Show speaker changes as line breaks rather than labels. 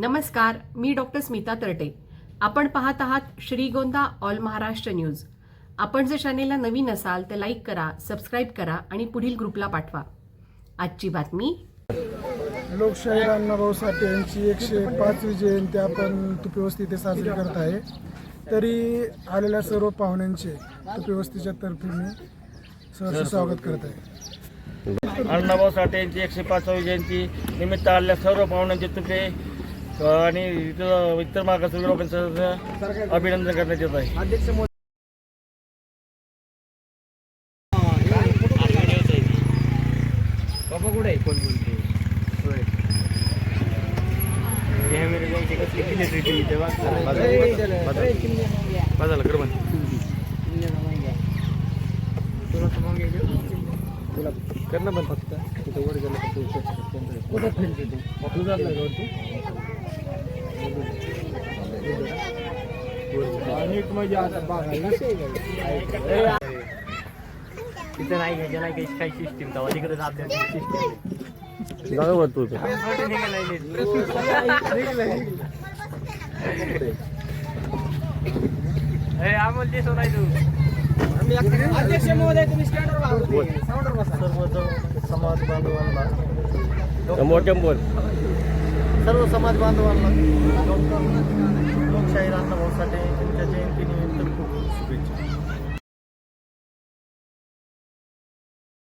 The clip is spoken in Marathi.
नमस्कार मी डॉक्टर स्मिता तरटे. आपण पाहत आहात श्रीगोंदा ऑल महाराष्ट्र न्यूज. आपण जर चॅनेलला नवीन असाल तर लाईक करा सबस्क्राईब करा आणि पुढील ग्रुपला पाठवा. आजची बातमी.
लोकशाही अण्णाभाऊ साठे यांची एकशे पाचवी जयंती आपण तुपे इथे साजरी करत आहे. तरी आलेल्या सर्व पाहुण्यांचे तुपे वस्तीच्या तर्फे मी सहर्ष स्वागत करत आहे.
अण्णाभाऊ साठे यांची एकशे पाचवी जयंती निमित्त आलेल्या सर्व पाहुण्यांचे तुपे आणि इतर इतर मागासवर्गीय लोकांचं अभिनंदन करण्यात येत आहे. बाबा कुठे आहे? कोण बोलते बाजाला कर बंद कर ना बंद. फक्त. तिथं वर गेलं कुठं फिरते तिथं नाही घ्यायचं नाही काही काही सिस्टीम तेव्हा तिकडे आपल्या सिस्टीम जागा तू अमोल ते नाही तू समाज बांधवांना मोठ्या बोल सर्व समाज बांधवांना लोकशाहीर अण्णाभाऊसाठी